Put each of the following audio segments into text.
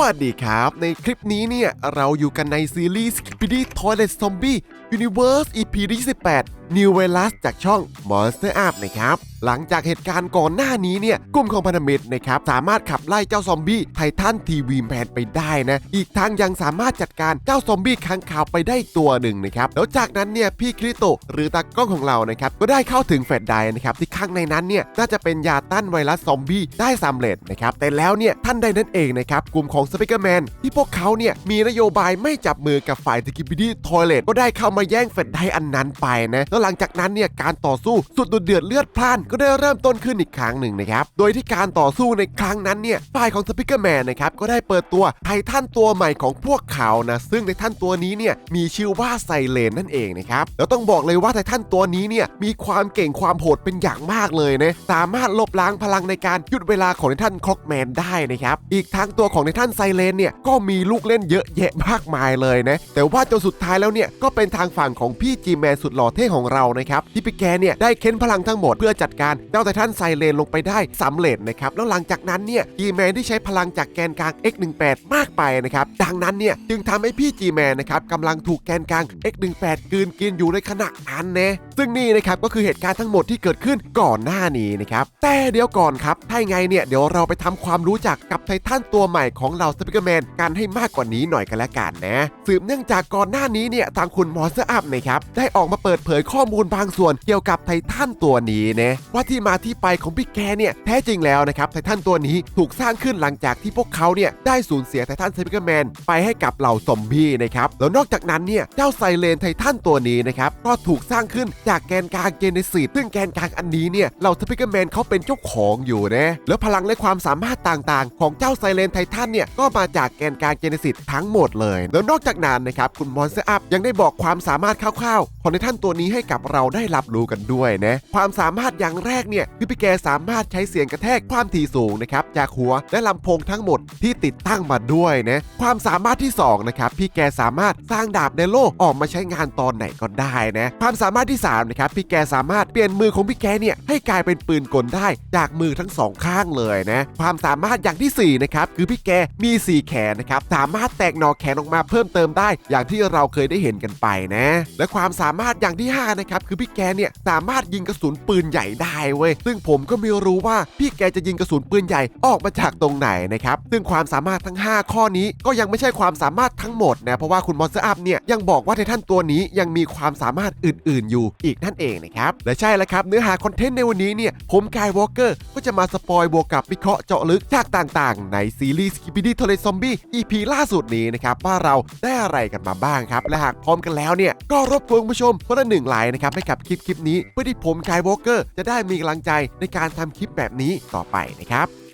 วัสดีครับ ในคลิปนี้เนี่ย เราอยู่กันในซีรีส์ Skibidi Toilet Zombie Universe EP ที่28 New Virus จากช่อง Monster Up นะครับ หลังจากเหตุการณ์ก่อนหน้านี้เนี่ย กลุ่มของพันธมิตรนะครับ สามารถขับไล่เจ้าซอมบี้ไททันทีวีแมนไปได้นะ อีกทั้งยังสามารถจัดการเจ้าซอมบี้ค้างคาวไปได้ตัวหนึ่งนะครับ แล้วจากนั้นเนี่ย พี่คริโตหรือตากล้องของเรานะครับ ก็ได้เข้าถึงแฟลชไดร์นะครับ ที่ข้างในนั้นเนี่ย น่าจะเป็นยาต้านไวรัสซอมบี้ได้สำเร็จนะครับ แต่แล้วเนี่ยท่านใดนั่นเองนะครับกลุ่มของสปิเกอร์แมนที่พวกเขาเนี่ยมีนโยบายไม่จับมือกับฝ่ายสกิป i ดี้ทอยเลตก็ได้เข้ามาแย่งแฟลชไดรฟ์อันนั้นไปนะ แล้วหลังจากนั้นเนี่ยการต่อสู้สุดดุเดือดเลือดพล่านก็ได้เริ่มต้นขึ้นอีกครั้งหนึ่งนะครับ โดยที่การต่อสู้ในครั้งนั้นเนี่ยฝ่ายของสปิเกอร์แมนนะครับก็ได้เปิดตัวไททันตัวใหม่ของพวกเขานะซึ่งไททันตัวนี้เนี่ยมีชื่อว่าไซเลนนั่นเองนะครับแล้วต้องบอกเลยว่าไททันตัวนี้เนี่ยมีความเก่งความโหดเป็นอย่างมากเลยนะสามารถลบล้างพลังในการหยุดเวลาของไททันคล็อกแมนได้นะครับอีกทั้งตัวของไททันไซเลนเนี่ยก็มีลูกเล่นเยอะแยะมากมายเลยนะแต่ว่าจนสุดท้ายแล้วเนี่ยก็เป็นทางฝั่งของพี่จีแมนสุดหล่อเท่ของเรานะครับที่พี่แกเนี่ยได้เค้นพลังทั้งหมดเพื่อจัดการเจ้าไททันไซเลนลงไปได้สำเร็จนะครับแล้วหลังจากนั้นเนี่ยจีแมนที่ใช้พลังจากแกนกลาง X18 มากไปนะครับดังนั้นเนี่ยจึงทำให้พี่จีแมนนะครับกำลังถูกแกนกลาง X18 กืนกินอยู่ในขณะนั้นนะซึ่งนี่นะครับก็คือเหตุการณ์ทั้งหมดที่เกิดขึ้นก่อนหน้านี้นะครับแต่เดี๋ยวก่อนครับถ้ายังไงเนี่ยเดี๋ยวเราไปทำความรู้จักกับไททันตัวใหม่ของเราสปิเกอร์แมนกันให้มากกว่านี้หน่อยกันละกันนะสืบเนื่องจากก่อนหน้านี้เนี่ยทางคุณมอสเตอร์อัพนะครับได้ออกมาเปิดเผยข้อมูลบางส่วนเกี่ยวกับไททันตัวนี้นะว่าที่มาที่ไปของพี่แกเนี่ยแท้จริงแล้วนะครับไททันตัวนี้ถูกสร้างขึ้นหลังจากที่พวกเขาเนี่ยได้สูญเสียไททันสปิเกอร์แมนไปให้กับเหล่าซอมบี้นะครับแล้วนอกจากนั้นเนี่ยเจ้าไซเลนไททันตัวนี้นะครับก็ถูกสร้างขึ้นจากแกนกลางเจเนซิสซึ่งแกนกลางอันนี้เนี่ยเหล่าสปิเกอร์แมนเขาเป็นเจ้าของอยู่นะแล้วพลังและความสามารถต่างๆ ของเจ้าไซเลนไททันเนี่ยก็มาจากแกนกลางเจเนซิสทั้งหมดเลย แล้วนอกจากนั้นนะครับคุณมอนสเตอร์อัพยังได้บอกความสามารถคร่าวๆ ของไททันตัวนี้ให้กับเราได้รับรู้กันด้วยนะ ความสามารถอย่างแรกเนี่ยคือพี่แกสามารถใช้เสียงกระแทกความถี่สูงนะครับจากหัวและลำโพงทั้งหมดที่ติดตั้งมาด้วยนะความสามารถที่สองนะครับพี่แกสามารถสร้างดาบในโลกออกมาใช้งานตอนไหนก็ได้นะความสามารถที่สามนะครับพี่แกสามารถเปลี่ยนมือของพี่แกเนี่ยให้กลายเป็นปืนกลได้จากมือทั้งสองข้างเลยนะความสามารถอย่างที่สี่นะครับคือพี่แกมีสี่แขนนะครับสามารถแตกหนอแขนออกมาเพิ่มเติมได้ อย่างที่เราเคยได้เห็นกันไปนะและความสามารถอย่างที่ห้านะครับ คือพี่แกเนี่ยสามารถยิงกระสุนปืนใหญ่ได้เว้ย ซึ่งผมก็ไม่รู้ว่าพี่แกจะยิงกระสุนปืนใหญ่ออกมาจากตรงไหนนะครับ ซึ่งความสามารถทั้ง 5 ข้อนี้ก็ยังไม่ใช่ความสามารถทั้งหมดนะ เพราะว่าคุณมอนสเตอร์อัพเนี่ยยังบอกว่าไททันตัวนี้ยังมีความสามารถอื่น ๆ อยู่อีกนั่นเองนะครับ และใช่แล้วครับเนื้อหาคอนเทนต์ในวันนี้เนี่ยผมกายวอลเกอร์ก็จะมาสปอยบวกกับวิเคราะห์เจาะลึกจากต่าง ๆ ในซีรีส์ Skibidi t o l e Zombie EP ล่าสุดนี้นะครับว่าเราได้อะไรกันมาบ้างครับและหากพร้อมกันแล้วเนี่ยก็รบกวนผู้ชมคนละหนึ่งไลน์นะครับให้กับคลิปคลิปนี้เพื่อที่ผมกายวอลเกอร์จะได้มีกำลังใจในการทำคลิปแบบนี้ต่อไปนะครับ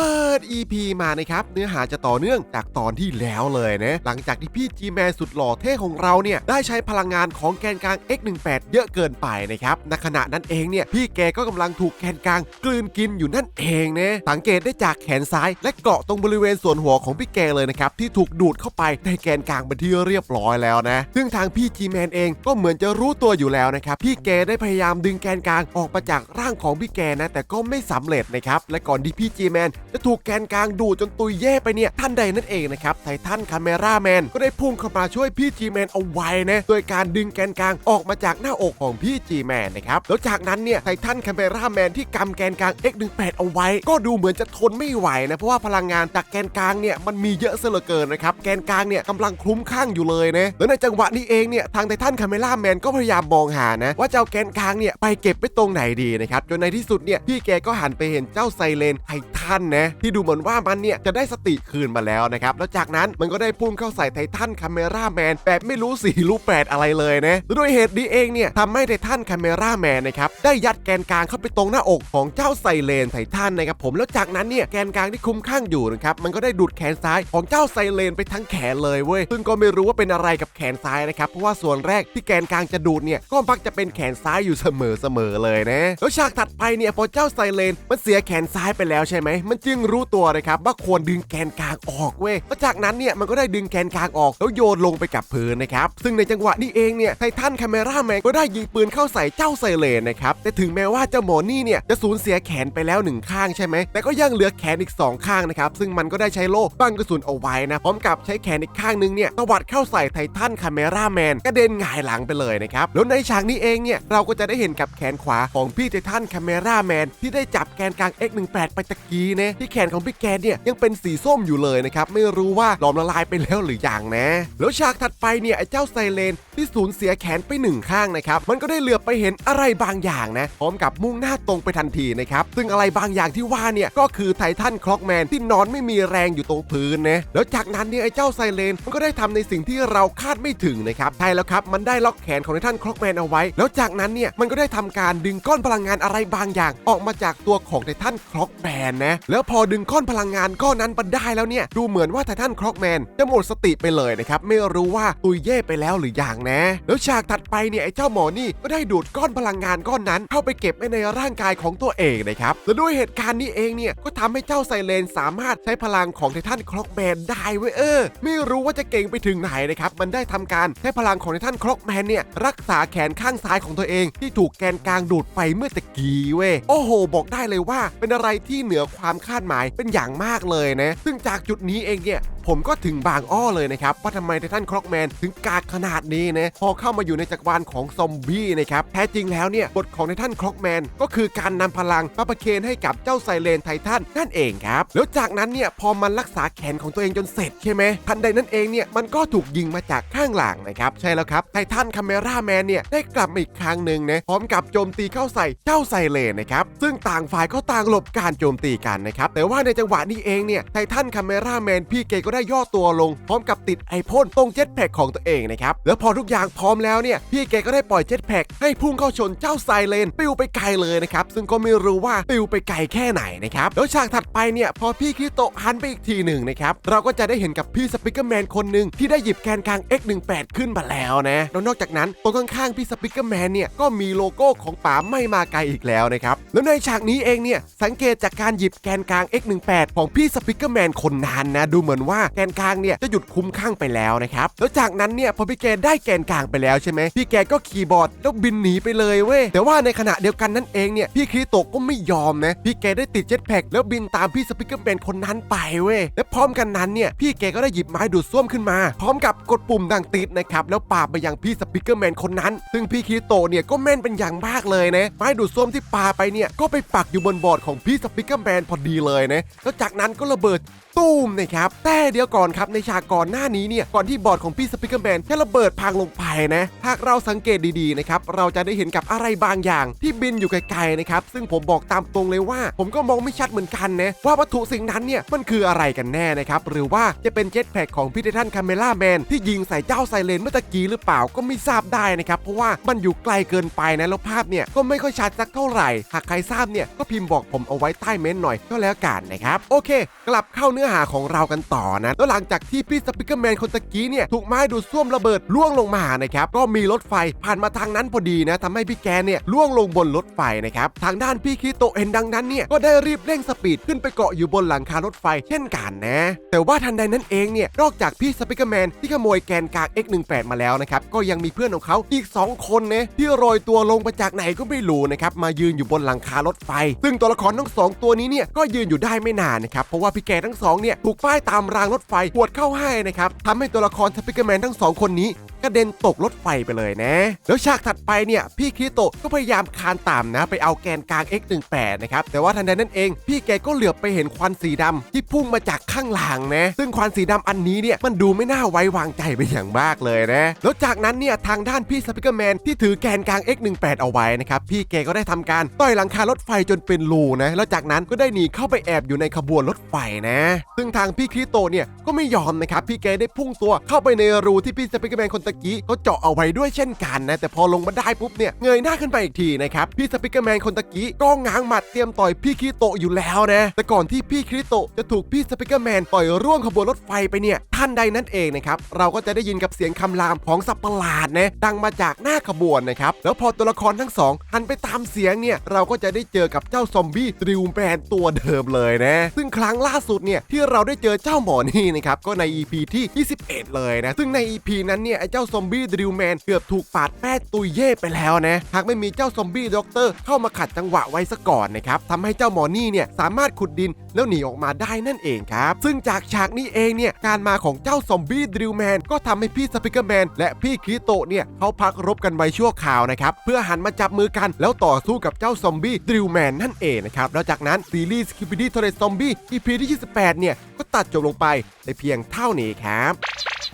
เปิด EP มานะครับ เนื้อหาจะต่อเนื่องจากตอนที่แล้วเลยนะ หลังจากที่พี่จีแมนสุดหล่อเท่ของเราเนี่ย ได้ใช้พลังงานของแกนกลาง X18 เยอะเกินไปนะครับในขณะนั้นเองเนี่ย พี่แกก็กำลังถูกแกนกลางกลืนกินอยู่นั่นเองนะ สังเกตได้จากแขนซ้าย และเกาะตรงบริเวณส่วนหัวของพี่แกเลยนะครับ ที่ถูกดูดเข้าไปในแกนกลางเป็นที่เรียบร้อยแล้วนะ ซึ่งทางพี่จีแมนเองก็เหมือนจะรู้ตัวอยู่แล้วนะครับ พี่แกได้พยายามดึงแกนกลางออกมาจากร่างของพี่แกนะ แต่ก็ไม่สำเร็จนะครับ และก่อนที่พี่จีแมนจะถูกแกนกลางดูดจนตุยเย่ไปเนี่ยท่านใดนั่นเองนะครับไททันคาเมราแมนก็ได้พุ่งเข้ามาช่วยพี่จีแมนเอาไว้นะโดยการดึงแกนกลางออกมาจากหน้าอกของพี่จีแมนนะครับแล้วจากนั้นเนี่ยไททันคาเมราแมนที่กำแกนกลาง X18 เอาไว้ ก็ดูเหมือนจะทนไม่ไหวนะเพราะว่าพลังงานจากแกนกลางเนี่ยมันมีเยอะเสียเหลือเกินนะครับแกนกลางเนี่ยกำลังคลุ้มข้างอยู่เลยนะแล้วในจังหวะนี้เองเนี่ยทางไททันคาเมราแมนก็พยายามมองหานะว่าเจะเอาแกนกลางเนี่ยไปเก็บไปตรงไหนดีนะครับจนในที่สุดเนี่ยพี่แกก็หันไปเห็นเจ้าไซเลนไททันนะที่ดูเหมือนว่ามันเนี่ยจะได้สติคืนมาแล้วนะครับ แล้วจากนั้นมันก็ได้พุ่งเข้าใส่ไททันคาเมราแมนแบบไม่รู้สีรู้แปดอะไรเลยนะด้วยเหตุนี้เองเนี่ยทำให้ไททันคาเมราแมนนะครับได้ยัดแกนกลางเข้าไปตรงหน้าอกของเจ้าไซเลนไททันนะครับผมแล้วจากนั้นเนี่ยแกนกลางที่คุ้มข้างอยู่นะครับมันก็ได้ดูดแขนซ้ายของเจ้าไซเลนไปทั้งแขนเลยเว้ยซึ่งก็ไม่รู้ว่าเป็นอะไรกับแขนซ้ายนะครับเพราะว่าส่วนแรกที่แกนกลางจะดูดเนี่ยก็มักจะเป็นแขนซ้ายอยู่เสมอเสมอๆเลยนะแล้วฉากถัดไปเนี่ยพอเจ้าไซเลนมันเสียแขนซ้ายไปแล้วใช่ไหมมันจงรู้รู้ตัวนะครับว่าควรดึงแกนกลางออกเว้ยแล้วจากนั้นเนี่ยมันก็ได้ดึงแกนกลางออกแล้วโยนลงไปกับพื้นนะครับซึ่งในจังหวะนี้เองเนี่ยไททันคาเมราแมนก็ได้ยิงปืนเข้าใส่เจ้าไซเลนนะครับแต่ถึงแม้ว่าเจ้าหมอนี่เนี่ยจะสูญเสียแขนไปแล้วหนึ่งข้างใช่ไหมแต่ก็ยังเหลือแขนอีกสองข้างนะครับซึ่งมันก็ได้ใช้โล่บังกระสุนเอาไว้นะพร้อมกับใช้แขนอีกข้างนึงเนี่ยตวัดเข้าใส่ไททันคาเมราแมนกระเด็นหงายหลังไปเลยนะครับแล้วในฉากนี้เองเนี่ยเราก็จะได้เห็นกับแขนขวาของพี่ไททันคาเมราแมนที่ได้จับแกนกลาง X18 ไปตะกี้นะที่แขนของพี่แกนเนี่ยยังเป็นสีส้มอยู่เลยนะครับไม่รู้ว่าหลอมละลายไปแล้วหรือยังนะ แล้วฉากถัดไปเนี่ยไอ้เจ้าไซเลนที่สูญเสียแขนไปหนึ่งข้างนะครับมันก็ได้เหลือบไปเห็นอะไรบางอย่างนะพร้อมกับมุ่งหน้าตรงไปทันทีนะครับซึ่งอะไรบางอย่างที่ว่าเนี่ยก็คือไททันคล็อกแมนที่นอนไม่มีแรงอยู่ตรงพื้นนะแล้วจากนั้นเนี่ยไอ้เจ้าไซเลนมันก็ได้ทำในสิ่งที่เราคาดไม่ถึงนะครับใช่แล้วครับมันได้ล็อกแขนของไททันคล็อกแมนเอาไว้ แล้วจากนั้นเนี่ยมันก็ได้ทำการดึงก้อนพลังงานอะไรบางอย่าง ออกมาจากตัวของไททันคล็อกแมนนะแล้วพอดึงก้อนพลังงานก้อนนั้นมาได้แล้วเนี่ย ดูเหมือนว่าไททันคล็อกแมนจะหมดสติไปเลยนะครับ ไม่รู้ว่าตุยเย่ไปแล้วหรืออยังนะ แล้วฉากถัดไปเนี่ยไอ้เจ้าหมอนี่ก็ได้ดูดก้อนพลังงานก้อนนั้น เข้าไปเก็บไว้ในร่างกายของตัวเองนะครับและด้วยเหตุการณ์นี้เองเนี่ยก็ทำให้เจ้าไซเลนสามารถใช้พลังของไททันคล็อกแมนได้เว้ยเออ ไม่รู้ว่าจะเก่งไปถึงไหนนะครับมันได้ทำการใช้พลังของไททันคล็อกแมนเนี่ยรักษาแขนข้างซ้ายของตัวเอง ที่ถูกแกนกลางดูดไปเมื่อตะกี้เว้ยโอ้โห บอกได้เลยว่าเป็นอะไรที่เหนือความคาดหมายเป็นอย่างมากเลยนะ ซึ่งจากจุดนี้เองเนี่ยผมก็ถึงบางอ้อเลยนะครับ ว่าทำไมไททันคล็อกแมนถึงกากขนาดนี้นะพอเข้ามาอยู่ในจักรวาลของซอมบี้นะครับ แท้จริงแล้วเนี่ย บทของไททันคล็อกแมนก็คือการนำพลังมาประเคนให้กับเจ้าไซเลนไททันนั่นเองครับ แล้วจากนั้นเนี่ย พอมันรักษาแขนของตัวเองจนเสร็จใช่ไหมทันใดนั้นเองเนี่ย มันก็ถูกยิงมาจากข้างหลังนะครับ ใช่แล้วครับไททันคาเมราแมนเนี่ยได้กลับมาอีกครั้งหนึ่งนะพร้อมกับโจมตีเข้าใส่เจ้าไซเลนนะครับซึ่งต่างฝ่ายก็ต่างหลบการโจมตีกันนะครับแต่ว่าในจังหวะนี้เองเนี่ยไททันคาเมราแมนพี่เกก็ได้ย่อตัวลง พร้อมกับติดไอพ่นตรงเจ็ตแพ็กของตัวเองนะครับ แล้วพอทุกอย่างพร้อมแล้วเนี่ยพี่แกก็ได้ปล่อยเจ็ตแพ็กให้พุ่งเข้าชนเจ้าไซเลนปิวไปไกลเลยนะครับ ซึ่งก็ไม่รู้ว่าปิวไปไกลแค่ไหนนะครับแล้วฉากถัดไปเนี่ยพอพี่คิโตะหันไปอีกทีหนึ่งนะครับเราก็จะได้เห็นกับพี่สปิเกอร์แมนคนหนึ่งที่ได้หยิบแกนกลาง X18 ขึ้นมาแล้วนะแล้วนอกจากนั้นตรงข้างๆพี่สปิเกอร์แมนเนี่ยก็มีโลโก้ของป๋าไม่มาไกลอีกแล้วนะครับแล้วในฉากนี้เองเนี่ยสังเกตจากการหยิบแกนกลาง X18 ของพี่สปิเกอร์แมนคนนั้นนะ ดูเหมือนว่าแกนกลางเนี่ยจะหยุดคุ้มข้างไปแล้วนะครับ แล้วจากนั้นเนี่ยพอพี่แกได้แกนกลางไปแล้วใช่ไหมพี่แกก็ขี่บอร์ดแล้วบินหนีไปเลยเว้ยแต่ว่าในขณะเดียวกันนั่นเองเนี่ยพี่คริโตก็ไม่ยอมนะพี่แกได้ติดเจ็ตแพ็กแล้วบินตามพี่สปิเกอร์แมนคนนั้นไปเว้ยและพร้อมกันนั้นเนี่ยพี่แกก็ได้หยิบไม้ดูดซ่วมขึ้นมา พร้อมกับกดปุ่มดังติดนะครับแล้วปาไปยังพี่สปิเกอร์แมนคนนั้น ซึ่งพี่คริโตเนี่ยก็แม่นเป็นอย่างมากเลยนะไม้ดูดซ่วมที่ปาไปเนี่ยก็ไปปักอยู่บนบอร์ดของพี่สปิเกอร์แมนพอดีเลยนะแล้วจากนั้นก็ระเบิด ตูมนะครับแต่เดี๋ยวก่อนครับในฉากก่อนหน้านี้เนี่ยก่อนที่บอร์ดของพี่สปิเกอร์แมนจะระเบิดพังลงไปนะหากเราสังเกตดีๆนะครับเราจะได้เห็นกับอะไรบางอย่าง ที่บินอยู่ไกลๆนะครับซึ่งผมบอกตามตรงเลยว่า ผมก็มองไม่ชัดเหมือนกันนะว่าวัตถุสิ่งนั้นเนี่ยมันคืออะไรกันแน่นะครับหรือว่าจะเป็นเจ็ตแพ็กของพี่ททันคาเมล่าแมนที่ยิงใส่เจ้าไซเลนเมื่อตะกี้หรือเปล่าก็ไม่ทราบได้นะครับเพราะว่ามันอยู่ไกลเกินไปนะแล้วภาพเนี่ยก็ไม่ค่อยชัดสักเท่าไหร่ หากใครทราบเนี่ยก็พิมพ์บอกผมเอาไว้ใต้เม้นต์หน่อยก็แล้วกันนะครับโอเค กลับเข้าเนื้อหาของเรากันต่อนะ แล้วหลังจากที่พี่สปิเกอร์แมนคนตะกี้เนี่ยถูกไม้ดูดซ่วมระเบิดล่วงลงมานะครับก็มีรถไฟผ่านมาทางนั้นพอดีนะทำให้พี่แกเนี่ยล่วงลงบนรถไฟนะครับทางด้านพี่คิโตเห็นดังนั้นเนี่ยก็ได้รีบเร่งสปีดขึ้นไปเกาะอยู่บนหลังคารถไฟเช่นกันนะ แต่ว่าทันใดนั้นเองเนี่ยนอกจากพี่สปิเกอร์แมนที่ขโมยแกนกลาง X18 มาแล้วนะครับก็ยังมีเพื่อนของเขาอีก 2 คนนะที่โรยตัวลงมาจากไหนก็ไม่รู้นะครับมายืนอยู่บนหลังคารถไฟ ซึ่งตัวละครทั้งสองตัวนี้เนี่ยก็ยืนอยู่ได้ไม่นานนะครับเพราะว่าพี่แกทั้งสองเนี่ยถูกป้ายตามรางรถไฟปวดเข้าให้นะครับทำให้ตัวละครสปิเกแมนทั้งสองคนนี้กระเด็นตกรถไฟไปเลยนะ แล้วฉากถัดไปเนี่ย พี่คิโตะก็พยายามคานตามนะ ไปเอาแกนกลาง X18 นะครับ แต่ว่าทันใดนั้นเอง พี่แกก็เหลือบไปเห็นควันสีดำที่พุ่งมาจากข้างหลังนะ ซึ่งควันสีดำอันนี้เนี่ยมันดูไม่น่าไว้วางใจเป็นอย่างมากเลยนะ แล้วจากนั้นเนี่ยทางด้านพี่สปิเกอร์แมนที่ถือแกนกลาง X18 เอาไว้นะครับ พี่แกก็ได้ทำการต่อยหลังคารถไฟจนเป็นรูนะ แล้วจากนั้นก็ได้หนีเข้าไปแอบอยู่ในขบวนรถไฟนะ ซึ่งทางพี่คริโตะเนี่ยก็ไม่ยอมนะครับ พี่แกได้พุ่งตัวเข้าไปในรูที่พี่สปิเกอร์แมนคนตะกี้ก็เจาะเอาไว้ด้วยเช่นกันนะ แต่พอลงมาได้ปุ๊บเนี่ยเงยหน้าขึ้นไปอีกทีนะครับพี่สปิเกอร์แมนคนตะกี้ก็ง้างหมัดเตรียมต่อยพี่คริโตอยู่แล้วนะแต่ก่อนที่พี่คริโตจะถูกพี่สปิเกอร์แมนต่อยร่วงขบวนรถไฟไปเนี่ยท่านใดนั่นเองนะครับเราก็จะได้ยินกับเสียงคำรามของสัตว์ประหลาดนะดังมาจากหน้าขบวนนะครับแล้วพอตัวละครทั้งสองหันไปตามเสียงเนี่ยเราก็จะได้เจอกับเจ้าซอมบี้ดริวแมนตัวเดิมเลยนะซึ่งครั้งล่าสุดเนี่ยที่เราได้เจอเจ้าหมอนี่นะครับก็ใน EP ที่ 21 เลยนะซึ่งใน EP นั้นเนี่ยไอ้เจ้า้าซอมบี้ดริวแมนเกือบถูกปาดแป้ตุยเย่ไปแล้วนะ หากไม่มีเจ้าซอมบี้ด็อกเตอร์เข้ามาขัดจังหวะไว้ซะก่อนนะครับทำให้เจ้าหมอนี่เนี่ยสามารถขุดดินแล้วหนีออกมาได้นั่นเองครับ ซึ่งจากฉากนี้เองเนี่ยการมาของเจ้าซอมบี้ดริวแมนก็ทำให้พี่สปิเกอร์แมนและพี่คริโตะเนี่ยเขาพักรบกันไว้ชั่วคราวนะครับเพื่อหันมาจับมือกันแล้วต่อสู้กับเจ้าซอมบี้ดริวแมนนั่นเองนะครับแล้วจากนั้นซีรีส์ Skibidi Toilet Zombie EP ที่ 28 เนี่ยก็ตัดจบลงไปในเพียงเท่านี้ครับ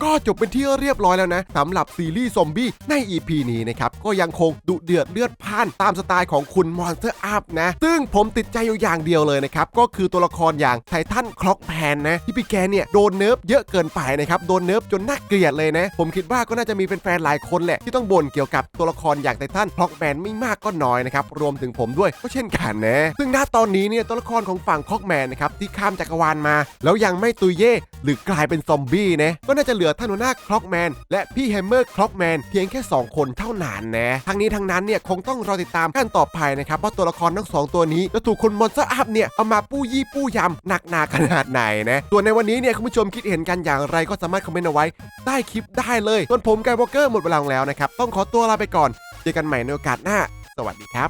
ก็จบเป็นที่เรียบร้อยแล้วนะสำหรับซีรีส์ซอมบี้ใน EP นี้นะครับ ก็ยังคงดุเดือดเลือดพ่านตามสไตล์ของคุณมอนสเตอร์อัพนะ ซึ่งผมติดใจอยู่อย่างเดียวเลยนะครับ ก็คือตัวละครอย่างไททันคล็อกแพนนะ ที่พี่แกเนี่ยโดนเนิร์ฟเยอะเกินไปนะครับ โดนเนิร์ฟจนน่าเกลียดเลยนะ ผมคิดว่าก็น่าจะมีแฟนๆหลายคนแหละที่ต้องบ่นเกี่ยวกับตัวละครอย่างไททันคล็อกแมนไม่มากก็น้อยนะครับรวมถึงผมด้วยก็เช่นกันนะซึ่งณตอนนี้เนี่ยตัวละครของฝั่งคล็อกแมนนะครับที่ข้ามจักรวาลมา แล้วยังไม่ตุยเย่หรือกลายเป็นซอมบี้นะก็น่าจะเหลือท่านหัวหน้าคล็อกแมนและพี่แฮมเมอร์คล็อกแมนเพียงแค่ 2 คนเท่านั้นนะทั้งนี้ทั้งนั้นเนี่ยคงต้องรอติดตามกันต่อไปนะครับว่าตัวละครทั้งสองตัวนี้จะถูกคนมอนสเตอร์อัพเนี่ยเอามาปู้ยี่ปู้ยำหนักหนาขนาดไหนนะส่วนในวันนี้เนี่ยคุณผู้ชมคิดเห็นกันอย่างไรก็สามารถคอมเมนต์เอาไว้ใต้คลิปได้เลยส่วนผมไกวอลเกอร์หมดเวลาแล้วนะครับต้องขอตัวลาไปก่อน เจอกันใหม่ในโอกาสหน้า สวัสดีครับ